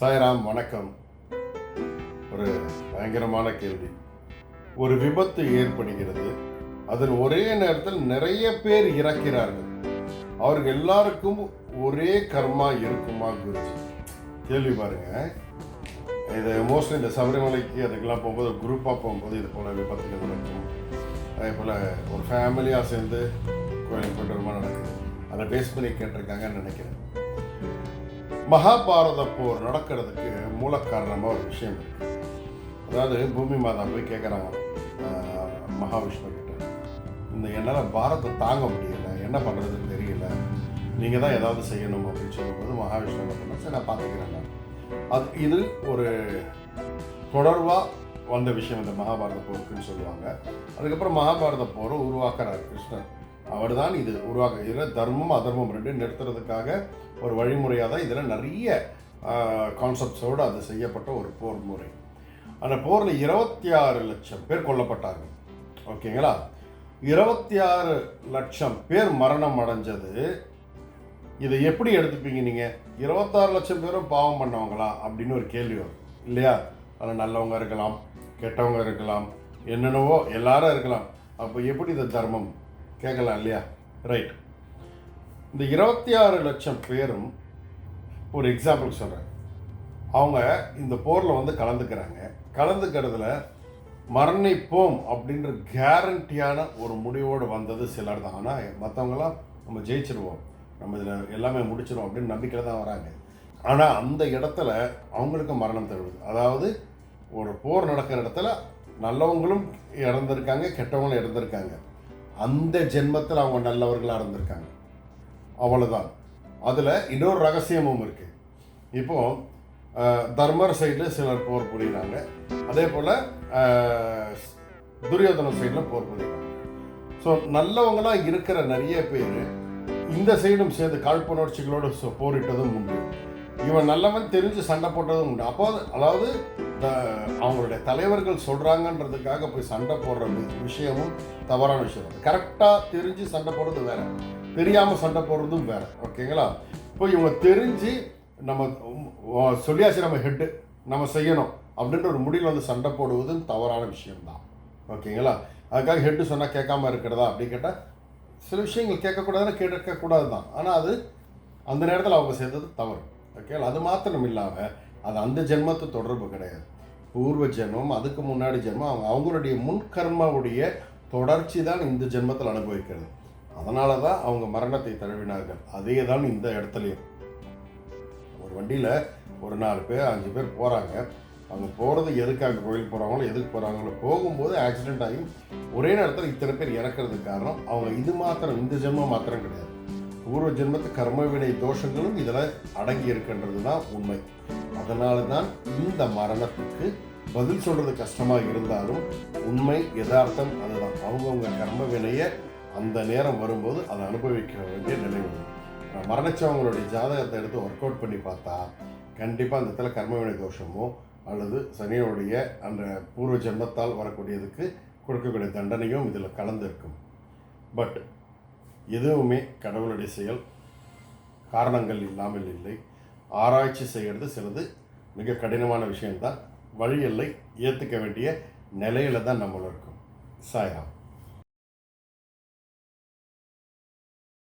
சாய்ராம் வணக்கம். ஒரு பயங்கரமான கேள்வி. ஒரு விபத்து ஏற்படுகிறது. அதில் ஒரே நேரத்தில் நிறைய பேர் இறக்கிறார்கள். அவர்கள் எல்லாருக்கும் ஒரே கர்மா இருக்குமா குருஜி? கேள்வி பாருங்க. இது மோஸ்ட்லி இந்த சபரிமலைக்கு அதுக்கெல்லாம் போகும்போது குரூப்பாக போகும்போது இது போல் விபத்துகள் நடக்கும். அதே போல் ஒரு ஃபேமிலியாக சேர்ந்து கோயிலுக்கு போய்ட்டு வருமா நடக்குது. அதை பேஸ் பண்ணி கேட்டிருக்காங்கன்னு நினைக்கிறேன். மகாபாரத போர் நடக்கிறதுக்கு மூல காரணமாக ஒரு விஷயம் இருக்கு. அதாவது பூமி மாதா போய் கேட்குறாங்க மகாவிஷ்ணு கிட்ட. இந்த என்னால் பாரத்தை தாங்க முடியலை என்ன பண்ணுறதுன்னு தெரியல. நீங்கள் தான் ஏதாவது செய்யணும் அப்படின்னு சொல்லும்போது மகாவிஷ்ணு என்ன சரி நான் பார்த்துக்கிறேன் அது இது ஒரு தொடர்பாக வந்த விஷயம் இந்த மகாபாரத போருக்குன்னு சொல்லுவாங்க. அதுக்கப்புறம் மகாபாரத போரை உருவாக்குறார் கிருஷ்ணர். அவர் தான் இது உருவாக்க இதில் தர்மம் அதர்மம் ரெண்டு நிறுத்துறதுக்காக ஒரு வழிமுறையாக தான் இதில் நிறைய கான்செப்ட்ஸோடு அது செய்யப்பட்ட ஒரு போர் முறை. அந்த போரில் இருபத்தி ஆறு லட்சம் பேர் கொல்லப்பட்டார்கள். ஓகேங்களா? இருபத்தி ஆறு லட்சம் பேர் மரணம் அடைஞ்சது. இதை எப்படி எடுத்துப்பீங்க நீங்கள் இருபத்தாறு லட்சம் பேரும் பாவம் பண்ணவங்களா? அப்படின்னு ஒரு கேள்வி வரும். இல்லையா? அதில் நல்லவங்க இருக்கலாம் கெட்டவங்க இருக்கலாம் என்னென்னவோ எல்லாரும் இருக்கலாம். அப்போ எப்படி இது தர்மம்? கேட்கலாம் இல்லையா? ரைட் இந்த இருபத்தி ஆறு லட்சம் பேரும் ஒரு எக்ஸாம்பிள் சொல்கிறேன் அவங்க இந்த போரில் வந்து கலந்துக்கிறாங்க. கலந்துக்கிறதுல மரணிப்போம் அப்படின்ற கேரண்டியான ஒரு முடிவோடு வந்தது சிலர் தான். ஆனால் மற்றவங்களாம் நம்ம ஜெயிச்சிருவோம். நம்ம இதில் எல்லாமே முடிச்சிருவோம் அப்படின்னு நம்பிக்கையில் தான் வராங்க. ஆனால் அந்த இடத்துல அவங்களுக்கு மரணம் தருவது அதாவது ஒரு போர் நடக்கிற இடத்துல நல்லவங்களும் இறந்துருக்காங்க கெட்டவங்களும் இறந்துருக்காங்க. அந்த ஜென்மத்தில் அவங்க நல்லவர்களாக இருந்திருக்காங்க. அவ்வளோதான் அதில் இன்னொரு ரகசியமும் இருக்குது இப்போது தர்மர் சைடில் சிலர் போர் புரியுறாங்க. அதே போல் துரியோதன சைடில் போர் புரியுறாங்க. ஸோ நல்லவங்களாக இருக்கிற நிறைய பேர் இந்த சைடும் சேர்ந்து காழ்ப்புணர்ச்சிகளோடு போரிட்டதும் உண்டு. இவன் நல்லவன் தெரிஞ்சு சண்டை போட்டதும் உண்டு. அப்போ அதாவது அவங்களுடைய தலைவர்கள் சொல்கிறாங்கன்றதுக்காக போய் சண்டை போடுற விஷயமும் தவறான விஷயம். கரெக்டாக தெரிஞ்சு சண்டை போடுறது வேற. தெரியாமல் சண்டை போடுறதும் வேற. ஓகேங்களா இப்போ இவங்க தெரிஞ்சு நம்ம சொல்லியாச்சு நம்ம ஹெட்டு நம்ம செய்யணும். அப்படின்ற ஒரு முடிவில் வந்து சண்டை போடுவதும் தவறான விஷயம்தான். ஓகேங்களா அதுக்காக ஹெட்டு சொன்னால் கேட்காம இருக்கிறதா அப்படின்னு கேட்டால் சில விஷயங்கள் கேட்கக்கூடாதுன்னு கேட்கக்கூடாது தான் ஆனால் அது அந்த நேரத்தில் அவங்க செய்தது தவறு. ஓகேங்களா அது மாத்திரம் இல்லாமல் அது அந்த ஜென்மத்து தொடர்பு கிடையாது. பூர்வ ஜென்மம் அதுக்கு முன்னாடி ஜென்மம் அவங்க அவங்களுடைய முன்கர்மாவுடைய தொடர்ச்சி தான் இந்த ஜென்மத்தில் அனுபவிக்கிறது. அதனால தான் அவங்க மரணத்தை தழுவினார்கள். அதே தான் இந்த இடத்துலையும். ஒரு வண்டியில் ஒரு நாலு பேர் அஞ்சு பேர் போகிறாங்க அவங்க போகிறது எதுக்காக கோயில் போகிறாங்களோ எதுக்கு போகிறாங்களோ போகும்போது ஆக்சிடென்ட் ஆகி ஒரே நேரத்தில் இத்தனை பேர் இறக்கிறதுக்கு காரணம் அவங்க இது மாத்திரம் இந்த ஜென்மம் மாத்திரம் கிடையாது. பூர்வ ஜென்மத்து கர்மவினை தோஷங்களும் இதில் அடங்கி இருக்கின்றது தான் உண்மை. அதனால தான் இந்த மரணத்துக்கு பதில் சொல்கிறது கஷ்டமாக இருந்தாலும் உண்மை யதார்த்தம் அதுதான் அவங்கவுங்க கர்ம வினையை அந்த நேரம் வரும்போது அதை அனுபவிக்க வேண்டிய நிலை வரும் மரணிச்சவங்களுடைய ஜாதகத்தை எடுத்து ஒர்க் அவுட் பண்ணி பார்த்தா கண்டிப்பாக அந்த இடத்துல கர்மவினை தோஷமோ அல்லது சனியோடைய அந்த பூர்வ ஜென்மத்தால் வரக்கூடியதுக்கு கொடுக்கக்கூடிய தண்டனையும் இதில் கலந்துருக்கும். பட் எதுவுமே கடவுளுடைய செயல் காரணங்கள் இல்லாமல் இல்லை. ஆராய்ச்சி செய்கிறது சிலது மிக கடினமான விஷயம்தான். வழி ஏற்றுக்க வேண்டிய நிலையில தான் நம்மளும் இருக்கும். சாய்ராம்.